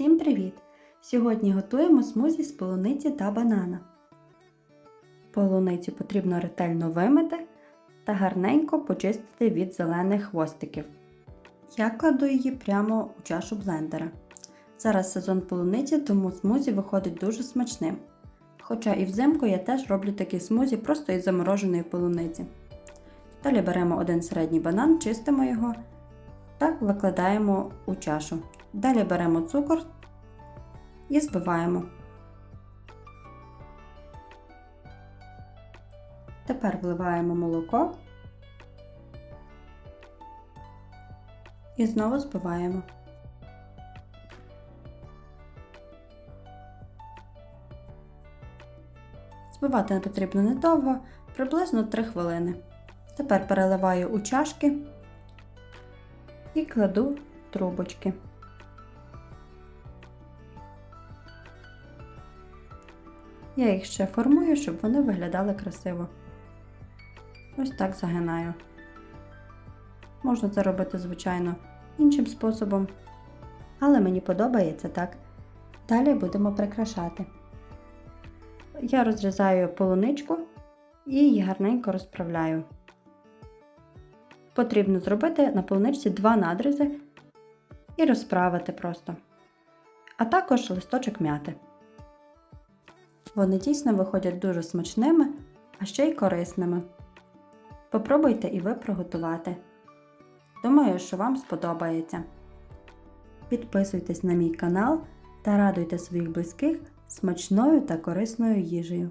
Всім привіт! Сьогодні готуємо смузі з полуниці та банана. Полуницю потрібно ретельно вимити та гарненько почистити від зелених хвостиків. Я кладу її прямо у чашу блендера. Зараз сезон полуниці, тому смузі виходить дуже смачним. Хоча і взимку я теж роблю такі смузі просто із замороженої полуниці. Далі беремо один середній банан, чистимо його та викладаємо у чашу. Далі беремо цукор і збиваємо. Тепер вливаємо молоко і знову збиваємо. Збивати не потрібно недовго, приблизно 3 хвилини. Тепер переливаю у чашки і кладу трубочки. Я їх ще формую, щоб вони виглядали красиво. Ось так загинаю. Можна це робити, звичайно, іншим способом, але мені подобається так. Далі будемо прикрашати. Я розрізаю полуничку і її гарненько розправляю. Потрібно зробити на полуничці два надрізи і розправити просто, а також листочок м'яти. Вони дійсно виходять дуже смачними, а ще й корисними. Попробуйте і ви приготувати. Думаю, що вам сподобається. Підписуйтесь на мій канал та радуйте своїх близьких смачною та корисною їжею.